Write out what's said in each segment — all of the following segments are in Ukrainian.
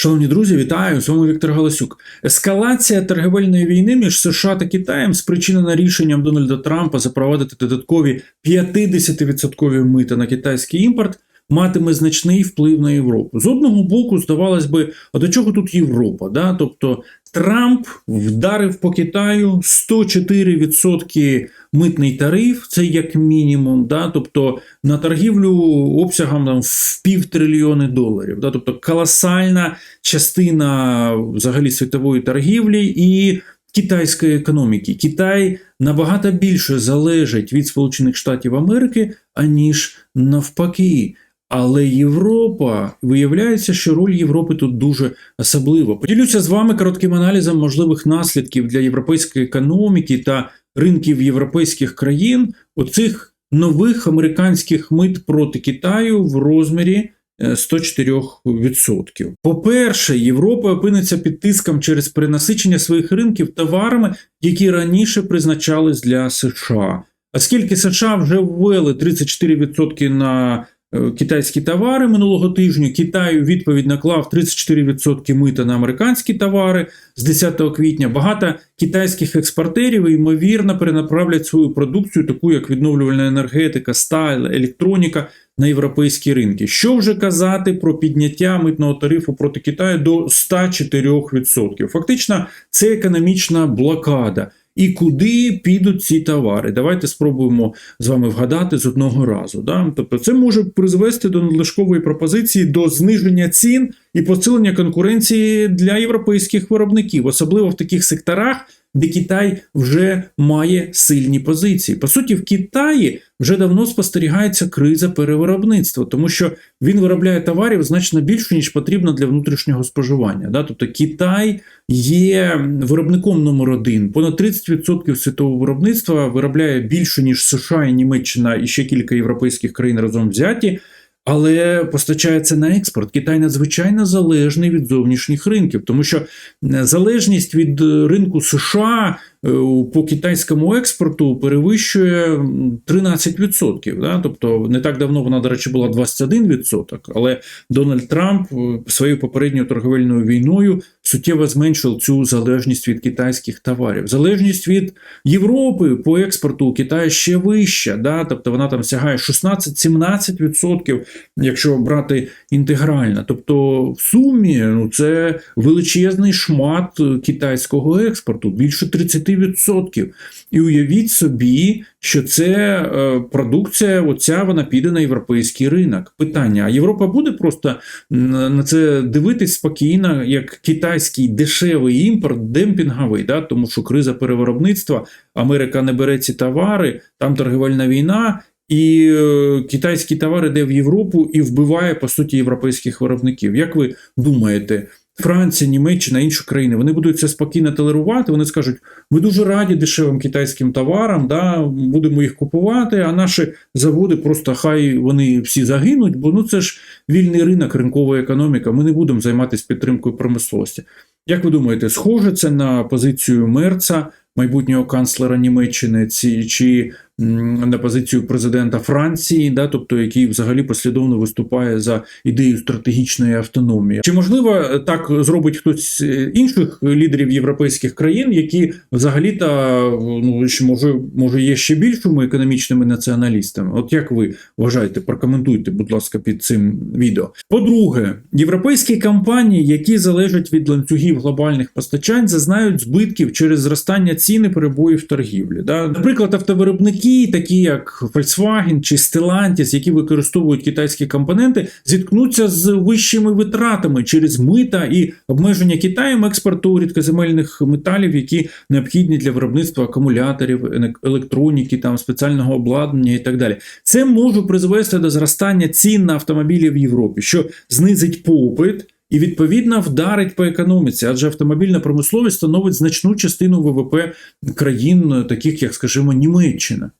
Шановні друзі, вітаю! З вами Віктор Галасюк. Ескалація торговельної війни між США та Китаєм спричинена рішенням Дональда Трампа запровадити додаткові 50% мита на китайський імпорт. Матиме значний вплив на Європу. З одного боку, здавалось би, а до чого тут Європа? Да? Тобто Трамп вдарив по Китаю 104% митний тариф, це як мінімум. Да? Тобто на торгівлю обсягом там, в півтрильйони доларів. Да? Тобто колосальна частина взагалі світової торгівлі і китайської економіки. Китай набагато більше залежить від Сполучених Штатів Америки, аніж навпаки. Але Європа виявляється, що роль Європи тут дуже особлива. Поділюся з вами коротким аналізом можливих наслідків для європейської економіки та ринків європейських країн оцих нових американських мит проти Китаю в розмірі е, 104%. По-перше, Європа опиниться під тиском через перенасичення своїх ринків товарами, які раніше призначались для США. Оскільки США вже ввели 34% на е, китайські товари минулого тижня, Китай у відповідь наклав 34% мита на американські товари з 10 квітня. Багато китайських експортерів ймовірно перенаправлять свою продукцію, таку як відновлювальна енергетика, сталь, електроніка, на європейські ринки. Що вже казати про підняття митного тарифу проти Китаю до 104%? Фактично, це економічна блокада. І куди підуть ці товари? Давайте спробуємо з вами вгадати з одного разу. Да? Тобто, це може призвести до надлишкової пропозиції до зниження цін і посилення конкуренції для європейських виробників, особливо в таких секторах, де Китай вже має сильні позиції. По суті, в Китаї вже давно спостерігається криза перевиробництва, тому що він виробляє товарів значно більше, ніж потрібно для внутрішнього споживання. Да? Тобто Китай є виробником номер один. Понад 30% світового виробництва виробляє більше, ніж США і Німеччина і ще кілька європейських країн разом взяті. Але постачається на експорт. Китай надзвичайно залежний від зовнішніх ринків, тому що залежність від ринку США е, по китайському експорту перевищує 13%. Да? Тобто не так давно вона, до речі, була 21%, але Дональд Трамп е, своєю попередньою торговельною війною суттєво зменшив цю залежність від китайських товарів. Залежність від Європи по експорту Китаю ще вища, да? тобто вона там сягає 16-17%, якщо брати інтегрально. Тобто, в сумі ну, це величезний шмат китайського експорту, більше 30%. І уявіть собі, що це е, продукція, оця вона піде на європейський ринок. Питання: а Європа буде просто на це дивитись спокійно, як китайський дешевий імпорт, демпінговий, да? тому що криза перевиробництва, Америка не бере ці товари, там торгівельна війна. І е, китайські товари йде в Європу і вбиває по суті європейських виробників. Як ви думаєте, Франція, Німеччина, інші країни вони будуть це спокійно толерувати? Вони скажуть: ми дуже раді дешевим китайським товарам, да, будемо їх купувати, а наші заводи просто хай вони всі загинуть, бо ну це ж вільний ринок, ринкова економіка. Ми не будемо займатися підтримкою промисловості. Як ви думаєте, схоже це на позицію Мерца, майбутнього канцлера Німеччини, ці, чи на позицію президента Франції, да, тобто який взагалі послідовно виступає за ідею стратегічної автономії? Чи можливо так зробить хтось з інших лідерів європейських країн, які взагалі-то ну ще, може, може є ще більшими економічними націоналістами? От як ви вважаєте, прокоментуйте, будь ласка, під цим відео. По-друге, європейські компанії, які залежать від ланцюгів глобальних постачань, зазнають збитків через зростання ціни перебоїв торгівлі. Да? Наприклад, автовиробники, такі як Volkswagen чи Stellantis, які використовують китайські компоненти, зіткнуться з вищими витратами через мита і обмеження Китаєм експорту рідкоземельних металів, які необхідні для виробництва акумуляторів, електроніки, там спеціального обладнання і так далі. Це може призвести до зростання цін на автомобілі в Європі, що знизить попит. І відповідно вдарить по економіці, адже автомобільна промисловість становить значну частину ВВП країн, таких як, скажімо, Німеччина.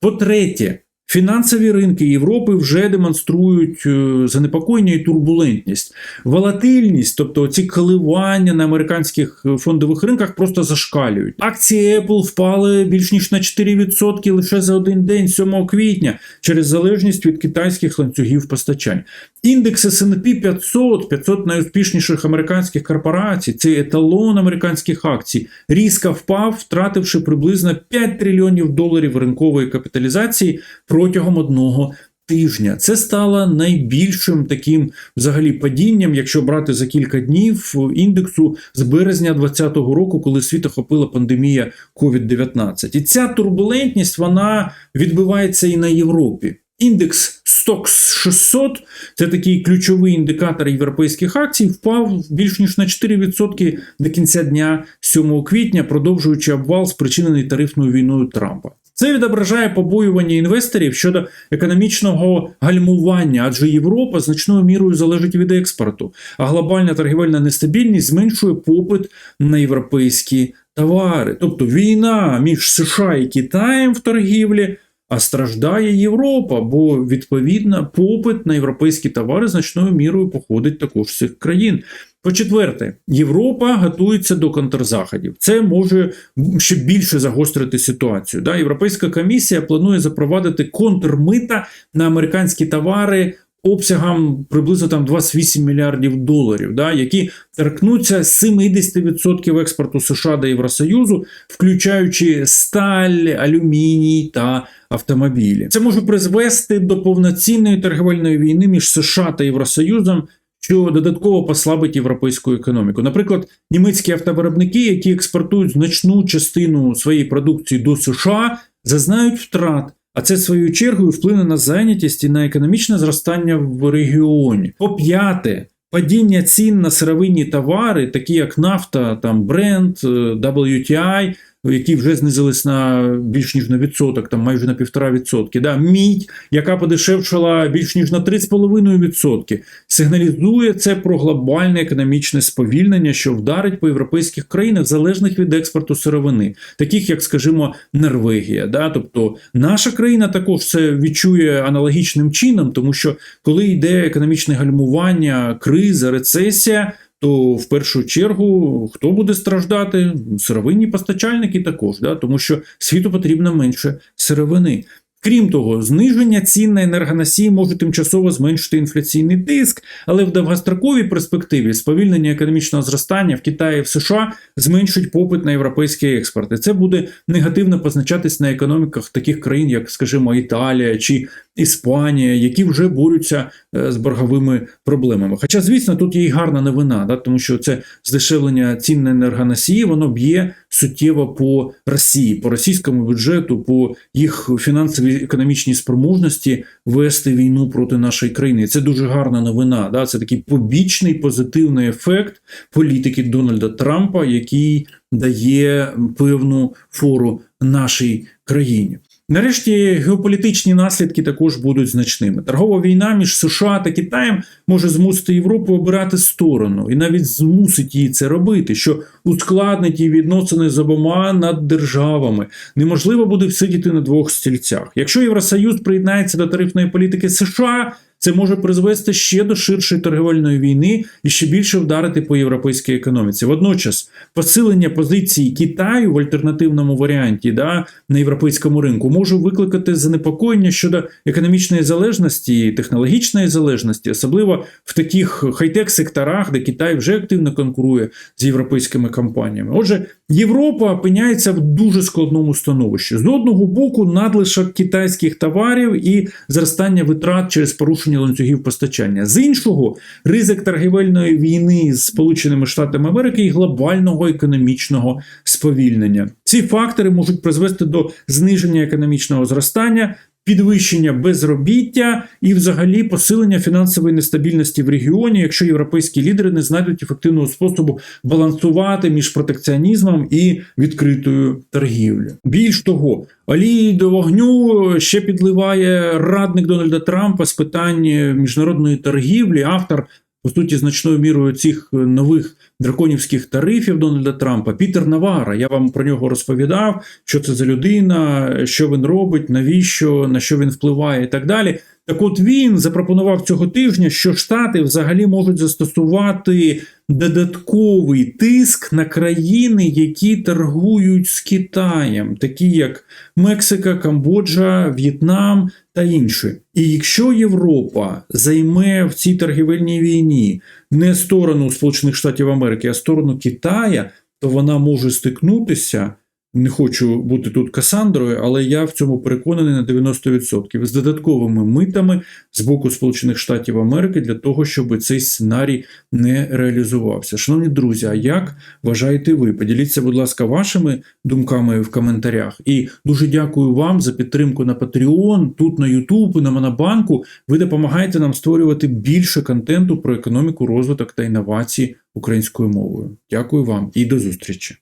По-третє, фінансові ринки Європи вже демонструють е, занепокоєння і турбулентність. Волатильність, тобто ці коливання на американських е, фондових ринках просто зашкалюють. Акції Apple впали більш ніж на 4% лише за один день, 7 квітня, через залежність від китайських ланцюгів постачань. Індекс S&P 500, 500 найуспішніших американських корпорацій, це еталон американських акцій, різко впав, втративши приблизно 5 трильйонів доларів ринкової капіталізації протягом одного тижня. Це стало найбільшим таким взагалі падінням, якщо брати за кілька днів індексу з березня 2020 року, коли світ охопила пандемія COVID-19. І ця турбулентність вона відбивається і на Європі. Індекс Stoxx 600, це такий ключовий індикатор європейських акцій, впав більш ніж на 4% до кінця дня 7 квітня, продовжуючи обвал, спричинений тарифною війною Трампа. Це відображає побоювання інвесторів щодо економічного гальмування, адже Європа значною мірою залежить від експорту, а глобальна торгівельна нестабільність зменшує попит на європейські товари. Тобто війна між США і Китаєм в торгівлі. А страждає Європа, бо відповідно попит на європейські товари значною мірою походить також з цих країн. По-четверте, Європа готується до контрзаходів. Це може ще більше загострити ситуацію. Да? Європейська комісія планує запровадити контрмита на американські товари. Обсягом приблизно там 28 мільярдів доларів, да, які торкнуться 70% експорту США до Євросоюзу, включаючи сталь, алюміній та автомобілі. Це може призвести до повноцінної торговельної війни між США та Євросоюзом, що додатково послабить європейську економіку. Наприклад, німецькі автовиробники, які експортують значну частину своєї продукції до США, зазнають втрат. А це своєю чергою вплине на зайнятість і на економічне зростання в регіоні. По п'яте, падіння цін на сировинні товари, такі як нафта, там бренд, WTI, які вже знизились на більш ніж на відсоток, там майже на півтора відсотки. Да, мідь, яка подешевшала більш ніж на 3,5%, сигналізує це про глобальне економічне сповільнення, що вдарить по європейських країнах, залежних від експорту сировини, таких як, скажімо, Норвегія. Да? Тобто наша країна також це відчує аналогічним чином, тому що коли йде економічне гальмування, криза, рецесія то в першу чергу хто буде страждати? Сировинні постачальники також, да? тому що світу потрібно менше сировини. Крім того, зниження цін на енергоносії може тимчасово зменшити інфляційний тиск, але в довгостроковій перспективі сповільнення економічного зростання в Китаї і в США зменшить попит на європейські експорти. Це буде негативно позначатись на економіках таких країн, як, скажімо, Італія чи Іспанія, які вже борються з борговими проблемами. Хоча, звісно, тут є і гарна новина, да, тому що це здешевлення цін на енергоносії, воно б'є суттєво по Росії, по російському бюджету, по їх фінансовій економічній спроможності вести війну проти нашої країни. Це дуже гарна новина. Да? Це такий побічний позитивний ефект політики Дональда Трампа, який дає певну фору нашій країні. Нарешті геополітичні наслідки також будуть значними. Торгова війна між США та Китаєм може змусити Європу обирати сторону і навіть змусить її це робити, що ускладнить її відносини з обома над державами. Неможливо буде всидіти на двох стільцях. Якщо Євросоюз приєднається до тарифної політики США. Це може призвести ще до ширшої торгівельної війни і ще більше вдарити по європейській економіці. Водночас, посилення позиції Китаю в альтернативному варіанті да, на європейському ринку може викликати занепокоєння щодо економічної залежності і технологічної залежності, особливо в таких хай-тек секторах, де Китай вже активно конкурує з європейськими компаніями. Отже, Європа опиняється в дуже складному становищі з одного боку, надлишок китайських товарів і зростання витрат через порушення ланцюгів постачання. З іншого, ризик торгівельної війни з Сполученими Штатами Америки і глобального економічного сповільнення. Ці фактори можуть призвести до зниження економічного зростання. Підвищення безробіття і, взагалі, посилення фінансової нестабільності в регіоні, якщо європейські лідери не знайдуть ефективного способу балансувати між протекціонізмом і відкритою торгівлею. Більш того, олії до вогню ще підливає радник Дональда Трампа з питань міжнародної торгівлі, автор по суті, значною мірою цих нових драконівських тарифів Дональда Трампа Пітер Навара. Я вам про нього розповідав, що це за людина, що він робить, навіщо, на що він впливає, і так далі. Так от він запропонував цього тижня, що Штати взагалі можуть застосувати додатковий тиск на країни, які торгують з Китаєм, такі як Мексика, Камбоджа, В'єтнам та інші. І якщо Європа займе в цій торгівельній війні не сторону Сполучених Штатів Америки, а сторону Китая, то вона може стикнутися. Не хочу бути тут Касандрою, але я в цьому переконаний на 90% з додатковими митами з боку Сполучених Штатів Америки для того, щоб цей сценарій не реалізувався. Шановні друзі, а як вважаєте ви? Поділіться, будь ласка, вашими думками в коментарях. І дуже дякую вам за підтримку на Patreon, тут на YouTube, на Монобанку. Ви допомагаєте нам створювати більше контенту про економіку, розвиток та інновації українською мовою. Дякую вам і до зустрічі.